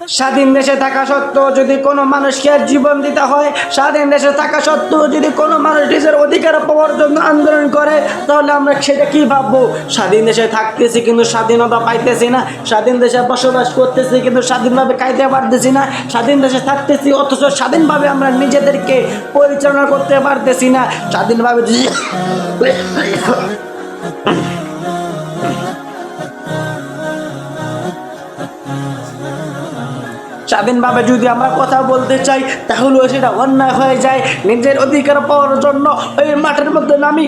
স্বাধীন দেশে থাকা সত্ত্বেও যদি কোনো মানুষকে জীবন দিতে হয়, স্বাধীন দেশে থাকা সত্ত্বেও যদি কোনো মানুষ নিজের অধিকার পাওয়ার জন্য আন্দোলন করে, তাহলে আমরা সেটা কি ভাববো? স্বাধীন দেশে থাকতেছি কিন্তু স্বাধীনতা পাইতেছি না। স্বাধীন দেশে বসবাস করতেছি কিন্তু স্বাধীনভাবে খাইতে পারতেছি না। স্বাধীন দেশে থাকতেছি অথচ স্বাধীনভাবে আমরা নিজেদেরকে পরিচালনা করতে পারতেছি না। স্বাধীনভাবে স্বাধীনভাবে যদি আমরা কথা বলতে চাই, তাহলেও সেটা অন্যায় হয়ে যায়। নিজের অধিকার পাওয়ার জন্য ওই মাঠের মধ্যে নামি।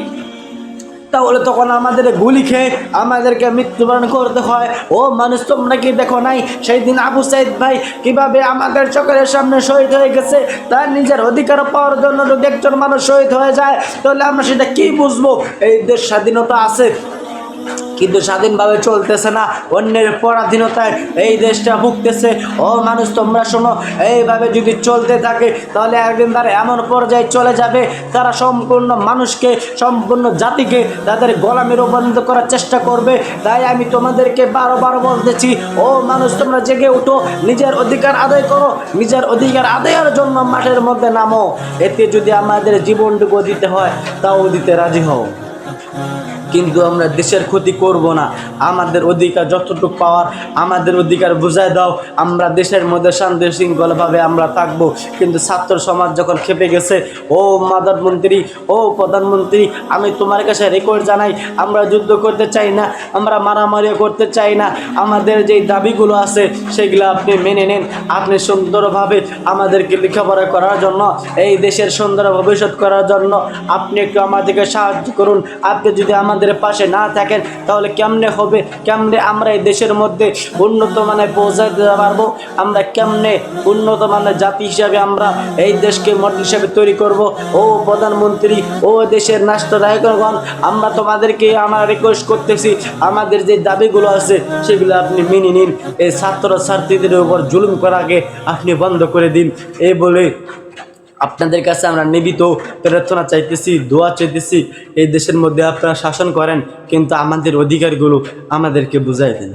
তাহলে তখন আমাদের গুলি খেয়ে আমাদেরকে মৃত্যুবরণ করতে হয়। ও মানুষ, তোমরা কি দেখো নাই? সেই দিন আবু সাইদ ভাই কীভাবে আমাদের চোখের সামনে শহীদ হয়ে গেছে, তার নিজের অধিকার পাওয়ার জন্য যদি একজন মানুষ শহীদ হয়ে যায়, তাহলে আমরা সেটা কি বুঝব? এই দেশ স্বাধীনতা আছে। কিন্তু স্বাধীনভাবে চলতেছে না, অন্যের পরাধীনতায় এই দেশটা ভুগতেছে। ও মানুষ, তোমরা শোনো, এইভাবে যদি চলতে থাকে, তাহলে একদিন তারা এমন পর্যায়ে চলে যাবে। তারা সম্পূর্ণ মানুষকে, সম্পূর্ণ জাতিকে তাদের গোলামে রূপান্তরিত করার চেষ্টা করবে। তাই আমি তোমাদেরকে বারো বারো বলতেছি, ও মানুষ, তোমরা জেগে উঠো, নিজের অধিকার আদায় করো, নিজের অধিকার আদায়ের জন্য মাঠের মধ্যে নামো। এতে যদি আমাদের জীবনটুকু দিতে হয়, তাও দিতে রাজি হও। কিন্তু আমরা দেশের ক্ষতি করব না। আমাদের অধিকার যতটুকু পাওয়ার, আমাদের অধিকার বুঝায় দাও। আমরা দেশের মধ্যে শান্তি শৃঙ্খলাভাবে আমরা থাকব। কিন্তু ছাত্র সমাজ যখন খেপে গেছে, ও মাদারমন্ত্রী ও প্রধানমন্ত্রী, আমি তোমার কাছে রেকর্ড জানাই, আমরা যুদ্ধ করতে চাই না, আমরা মারামারিও করতে চাই না। আমাদের যেই দাবিগুলো আছে, সেগুলো আপনি মেনে নেন। আপনি সুন্দরভাবে আমাদেরকে লেখাপড়া করার জন্য, এই দেশের সুন্দর ভবিষ্যৎ করার জন্য আপনি একটু আমাদেরকে সাহায্য করুন। আপনি যদি আমাদের পাশে না থাকেন, তাহলে কেমনে হবে? কেমনে আমরা এই দেশের মধ্যে উন্নত মানে পৌঁছায় দিতে পারব? আমরা কেমনে উন্নত মানের জাতি হিসাবে আমরা এই দেশকে মডেল হিসাবে তৈরি করব? ও প্রধানমন্ত্রী, ও দেশের রাষ্ট্রনায়কগণ আমরা তোমাদেরকে আমরা রিকোয়েস্ট করতেছি, আমাদের যে দাবিগুলো আছে, সেগুলো আপনি মেনে নিন। এই ছাত্র ছাত্রীদের উপর জুলুম করাকে আপনি বন্ধ করে দিন। এই বলে আপনাদের কাছে আমরা নিবিত প্রার্থনা চাইতেছি, দোয়া চাইতেছি, এই দেশের মধ্যে আপনারা শাসন করেন, কিন্তু আমাদের অধিকারগুলো আমাদেরকে বুঝাই দেন।